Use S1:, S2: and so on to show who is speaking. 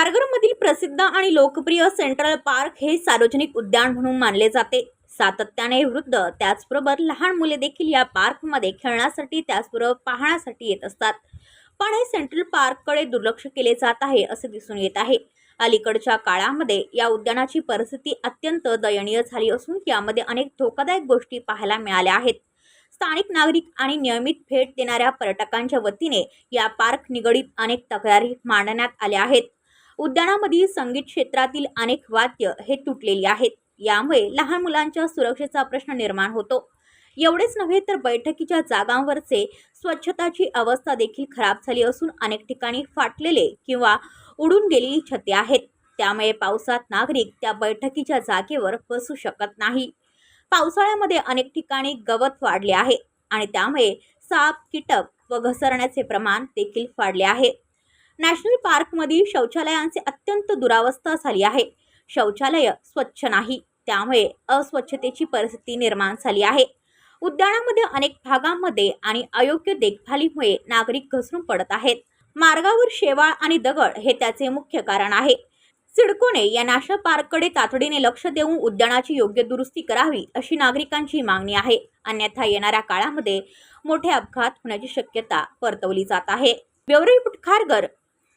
S1: खारघरमधील प्रसिद्ध आणि लोकप्रिय सेंट्रल पार्क हे सार्वजनिक उद्यान म्हणून मानले जाते. सातत्याने वृद्ध त्याचबरोबर लहान मुले देखील या पार्कमध्ये खेळण्यासाठी त्याचबरोबर पाहण्यासाठी येत असतात. पण हे सेंट्रल पार्ककडे दुर्लक्ष केले जात आहे असे दिसून येत आहे. अलीकडच्या काळामध्ये या उद्यानाची परिस्थिती अत्यंत दयनीय झाली असून यामध्ये अनेक धोकादायक गोष्टी पाहायला मिळाल्या आहेत. स्थानिक नागरिक आणि नियमित भेट देणाऱ्या पर्यटकांच्या वतीने या पार्क निगडीत अनेक तक्रारी मांडण्यात आल्या आहेत. उद्यानामधील संगीत क्षेत्रातील अनेक वाद्य हे तुटलेली आहेत. यामुळे लहान मुलांच्या सुरक्षेचा प्रश्न निर्माण होतो. एवढेच नव्हे तर बैठकीच्या जागांवरचे स्वच्छताची अवस्था देखील खराब झाली असून अनेक ठिकाणी फाटलेले किंवा उडून गेलेली छते आहेत. त्यामुळे पावसात नागरिक त्या बैठकीच्या जागेवर बसू शकत नाही. पावसाळ्यामध्ये अनेक ठिकाणी गवत वाढले आहे आणि त्यामुळे साप कीटक व घसरण्याचे प्रमाण देखील वाढले आहे. नॅशनल पार्कमधील शौचालयांचे अत्यंत दुरावस्था झाली आहे. शौचालय स्वच्छ नाही. त्यामुळे अस्वच्छतेची परिस्थिती निर्माण झाली आहे. उद्यानामध्ये अनेक भागांमध्ये आणि अयोग्य देखभालीमुळे नागरिक घसरून पडत आहेत. मार्गावर शेवाळ आणि दगड हे त्याचे मुख्य कारण आहे. सिडकोने या नॅशनल पार्ककडे तातडीने लक्ष देऊन उद्यानाची योग्य दुरुस्ती करावी अशी नागरिकांची मागणी आहे. अन्यथा येणाऱ्या काळामध्ये मोठे अपघात होण्याची शक्यता परतवली जात आहे. Bureau report Kharghar